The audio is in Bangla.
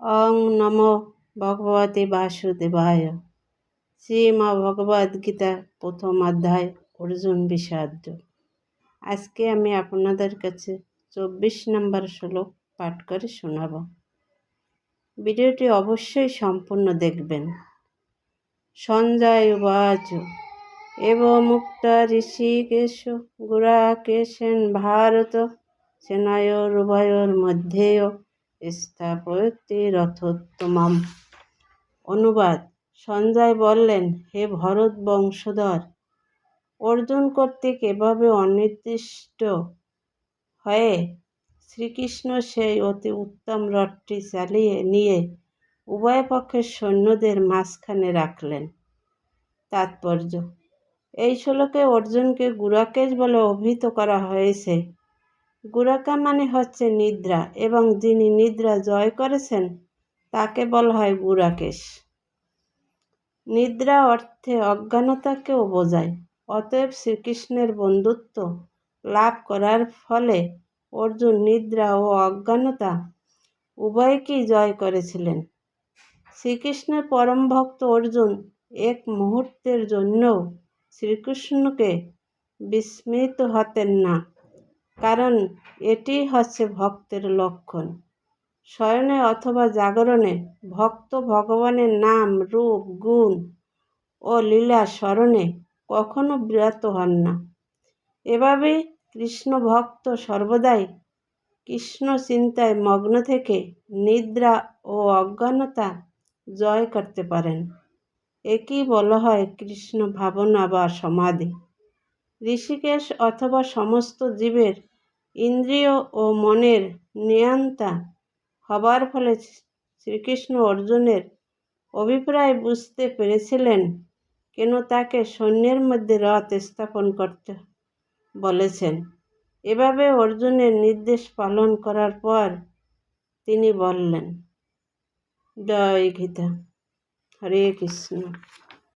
অং নম ভগবতে বাসুদেবায়। শ্রীমা ভগবদ গীতা প্রথম অধ্যায়, অর্জুন বিষাদ্য। আজকে আমি আপনাদের কাছে চব্বিশ নম্বর শ্লোক পাঠ করে শোনাব। ভিডিওটি অবশ্যই সম্পূর্ণ দেখবেন। সঞ্জয় উবাচ, এব মুক্ত ঋষিকেশ গুরাকেশেন ভারত সেনায়োরুভয়োর মধ্যেও স্থাপত্যে রথোত্তমম অনুবাদ, সঞ্জয় বললেন, হে ভরত বংশধর, অর্জুন কর্তৃক এভাবে অনির্দিষ্ট হয়ে শ্রীকৃষ্ণ সেই অতি উত্তম রথটি চালিয়ে নিয়ে উভয় পক্ষের সৈন্যদের মাঝখানে রাখলেন। তাৎপর্য, এই শ্লোকে অর্জুনকে গুরাকেশ বলে অভিহিত করা হয়েছে। গুরাকা মানে হচ্ছে নিদ্রা এবং যিনি নিদ্রা জয় করেছেন, তাকে বলা হয় গুরাকেশ। নিদ্রা অর্থে অজ্ঞানতাকেও বোঝায়। অতএব শ্রীকৃষ্ণের বন্ধুত্ব লাভ করার ফলে অর্জুন নিদ্রা ও অজ্ঞানতা উভয়কেই জয় করেছিলেন। শ্রীকৃষ্ণের পরম ভক্ত অর্জুন এক মুহূর্তের জন্যও শ্রীকৃষ্ণকে বিস্মিত হতেন না। কারণ এটি হচ্ছে ভক্তের লক্ষণ। শয়নে অথবা জাগরণে ভক্ত ভগবানের নাম, রূপ, গুণ ও লীলা স্মরণে কখনো বিরত হন না। এভাবেই কৃষ্ণ ভক্ত সর্বদাই কৃষ্ণ চিন্তায় মগ্ন থেকে নিদ্রা ও অজ্ঞানতা জয় করতে পারেন। একই বলা হয় কৃষ্ণ ভাবনা বা সমাধি। ঋষিকেশ অথবা সমস্ত জীবের ইন্দ্রিয় ও মনের নিয়ন্তা হবার ফলে শ্রীকৃষ্ণ অর্জুনের অভিপ্রায় বুঝতে পেরেছিলেন, কেন তাকে সৈন্যের মধ্যে রথ স্থাপন করতে বলেছেন। এভাবে অর্জুনের নির্দেশ পালন করার পর তিনি বললেন, জয় গীতা, হরে কৃষ্ণ।